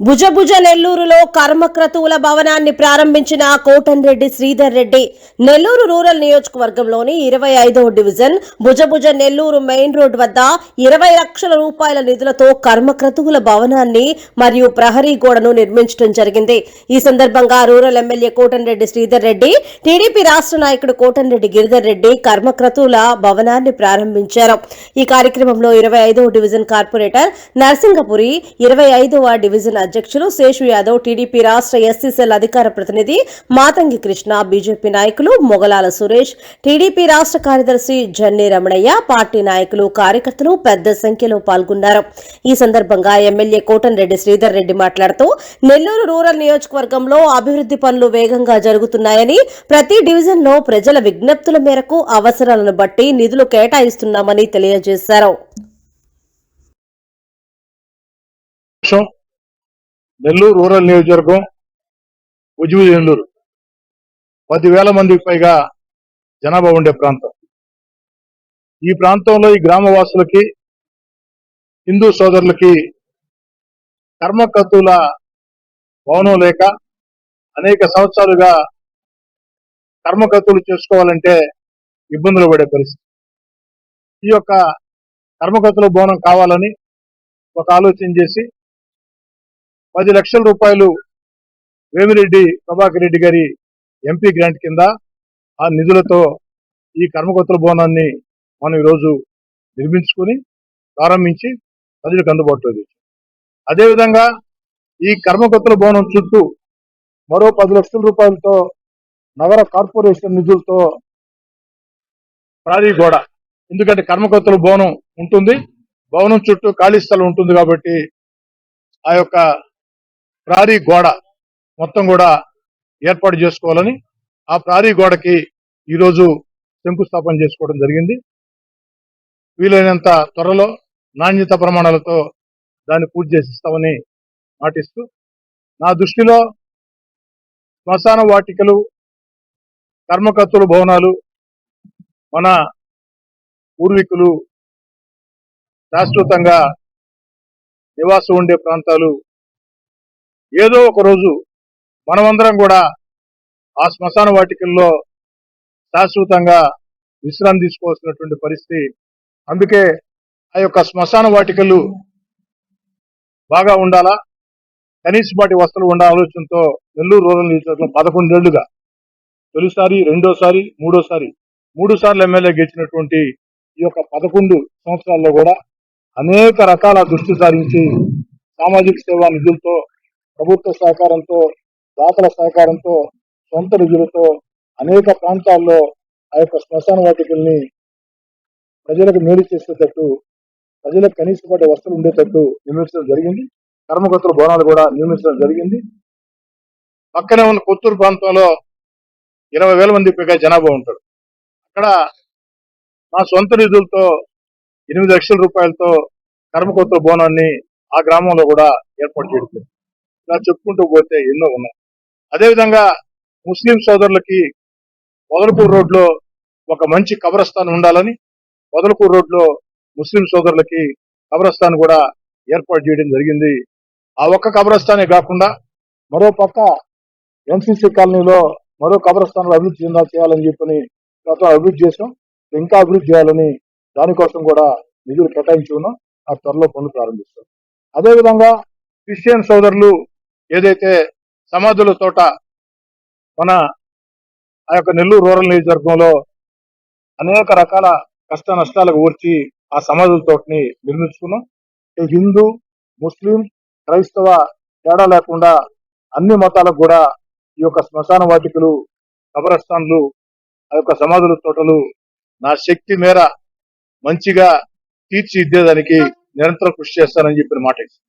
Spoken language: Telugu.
భుజభుజ నెల్లూరులో కర్మక్రతువుల భవనాన్ని ప్రారంభించిన కోటన్రెడ్డి శ్రీధర్ రెడ్డి నెల్లూరు రూరల్ నియోజకవర్గంలోని ఇరవై ఐదవ division Bhujabhuja Nellore main road వద్ద ఇరవై లక్షల రూపాయల నిధులతో కర్మక్రతువుల భవనాన్ని మరియు ప్రహరీ గోడను నిర్మించడం జరిగింది. ఈ సందర్భంగా rural MLA Kotamreddy Sridhar Reddy TDP రాష్ట్ర నాయకుడు కోటన్రెడ్డి గిరిధర్ రెడ్డి కర్మక్రతువుల భవనాన్ని ప్రారంభించారు. ఈ కార్యక్రమంలో ఇరవై ఐదవ డివిజన్ కార్పొరేటర్ నరసింగపురి ఇరవై ఐదవ డివిజన్ అధ్యక్షులు శేషు యాదవ్ టీడీపీ రాష్ట్ర ఎస్సీసీఎల్ అధికార ప్రతినిధి మాతంగి కృష్ణ బీజేపీ నాయకులు మొగలాల సురేష్ టీడీపీ రాష్ట్ర కార్యదర్శి జన్ని రమణయ్య పార్టీ నాయకులు కార్యకర్తలు పెద్ద సంఖ్యలో పాల్గొన్నారు. ఈ సందర్భంగా ఎమ్మెల్యే కోటన్రెడ్డి శ్రీధర్ రెడ్డి మాట్లాడుతూ నెల్లూరు రూరల్ నియోజకవర్గంలో అభివృద్ధి పనులు వేగంగా జరుగుతున్నాయని ప్రతి డివిజన్లో ప్రజల విజ్ఞప్తుల మేరకు అవసరాలను బట్టి నిధులు కేటాయిస్తున్నామని తెలియజేశారు. నెల్లూరు రూరల్ నియోజకవర్గం ఉజ్వి నెల్లూరు పదివేల మందికి పైగా జనాభా ఉండే ప్రాంతం. ఈ ప్రాంతంలో ఈ గ్రామవాసులకి హిందూ సోదరులకి కర్మకత్తుల భవనం లేక అనేక సంవత్సరాలుగా కర్మకత్తులు చేసుకోవాలంటే ఇబ్బందులు పడే పరిస్థితి. ఈ యొక్క కర్మకత్తుల భవనం కావాలని ఒక ఆలోచన చేసి పది లక్షల రూపాయలు వేమిరెడ్డి ప్రభాకర్ రెడ్డి గారి ఎంపీ గ్రాంట్ కింద ఆ నిధులతో ఈ కర్మకొత్తల భవనాన్ని మనం ఈరోజు నిర్మించుకొని ప్రారంభించి ప్రజలకు అందుబాటులో తెచ్చాం. అదేవిధంగా ఈ కర్మకొత్తల భవనం చుట్టూ మరో పది లక్షల రూపాయలతో నగర కార్పొరేషన్ నిధులతో ప్రారీ గోడ. ఎందుకంటే కర్మకొత్తల భవనం ఉంటుంది. భవనం చుట్టూ ఖాళీ స్థలం ఉంటుంది కాబట్టి ఆ యొక్క ప్రారీ గోడ మొత్తం కూడా ఏర్పాటు చేసుకోవాలని ఆ ప్రారీ గోడకి ఈరోజు శంకుస్థాపన చేసుకోవడం జరిగింది. వీలైనంత త్వరలో నాణ్యత ప్రమాణాలతో దాన్ని పూర్తి చేసిస్తామని మాటిస్తూ నా దృష్టిలో శ్మశాన వాటికలు కర్మకర్తలు భవనాలు మన పూర్వీకులు శాశ్వతంగా నివాసం ఉండే ప్రాంతాలు ఏదో ఒక రోజు మనమందరం కూడా ఆ శ్మశాన వాటికల్లో శాశ్వతంగా విశ్రాంతి తీసుకోవాల్సినటువంటి పరిస్థితి. అందుకే ఆ యొక్క శ్మశాన వాటికలు బాగా ఉండాలా? కనీసపాటి వసతులు ఉండే ఆలోచనతో నెల్లూరు రూరల్ నియోజకవర్గం పదకొండేళ్ళుగా తొలిసారి రెండోసారి మూడోసారి మూడు సార్లు ఎమ్మెల్యే గెలిచినటువంటి ఈ యొక్క పదకొండు సంవత్సరాల్లో కూడా అనేక రకాల దృష్టి సారించి సామాజిక సేవా నిధులతో ప్రభుత్వ సహకారంతో దాతల సహకారంతో సొంత నిధులతో అనేక ప్రాంతాల్లో ఆ యొక్క శ్మశాన వాటికల్ని ప్రజలకు మేలు చేసేటట్టు ప్రజలకు కనీసపాటి వస్తువులు ఉండేటట్టు నిర్మించడం జరిగింది. కర్మకర్తల భవనాలు కూడా నిర్మించడం జరిగింది. పక్కనే ఉన్న కొత్తూరు ప్రాంతంలో ఇరవై వేల మంది పైగా జనాభా ఉంటారు. అక్కడ నా సొంత నిధులతో ఎనిమిది లక్షల రూపాయలతో కర్మకొత్తల భవనాన్ని ఆ గ్రామంలో కూడా ఏర్పాటు చేయడం ఇలా చెప్పుకుంటూ పోతే ఎన్నో ఉన్నాయి. అదేవిధంగా ముస్లిం సోదరులకి వదలపూర్ రోడ్లో ఒక మంచి కబరస్థాన్ ఉండాలని వదలపూర్ రోడ్లో ముస్లిం సోదరులకి కబరస్థాన్ కూడా ఏర్పాటు చేయడం జరిగింది. ఆ ఒక్క కబరస్థానే కాకుండా మరో పక్క ఎన్సీసీ కాలనీలో మరో కబరస్థానాలు అభివృద్ధి చెందా చేయాలని చెప్పని గత అభివృద్ధి చేసాం ఇంకా అభివృద్ధి చేయాలని దానికోసం కూడా నిధులు కేటాయించి ఉన్నాం ఆ త్వరలో పనులు ప్రారంభిస్తాం. అదేవిధంగా క్రిస్టియన్ సోదరులు ఏదైతే సమాధుల తోట మన ఆ యొక్క నెల్లూరు రూరల్ నియోజకవర్గంలో అనేక రకాల కష్ట నష్టాలకు ఊర్చి ఆ సమాధుల తోటని నిర్మించుకున్నాం ఈ హిందూ ముస్లిం క్రైస్తవ తేడా లేకుండా అన్ని మతాలకు కూడా ఈ యొక్క శ్మశాన వాటికలు కబరస్థాన్లు ఆ యొక్క సమాధుల తోటలు నా శక్తి మేర మంచిగా తీర్చిదిద్దేదానికి నిరంతరం కృషి చేస్తానని చెప్పిన మాట ఇస్తాను.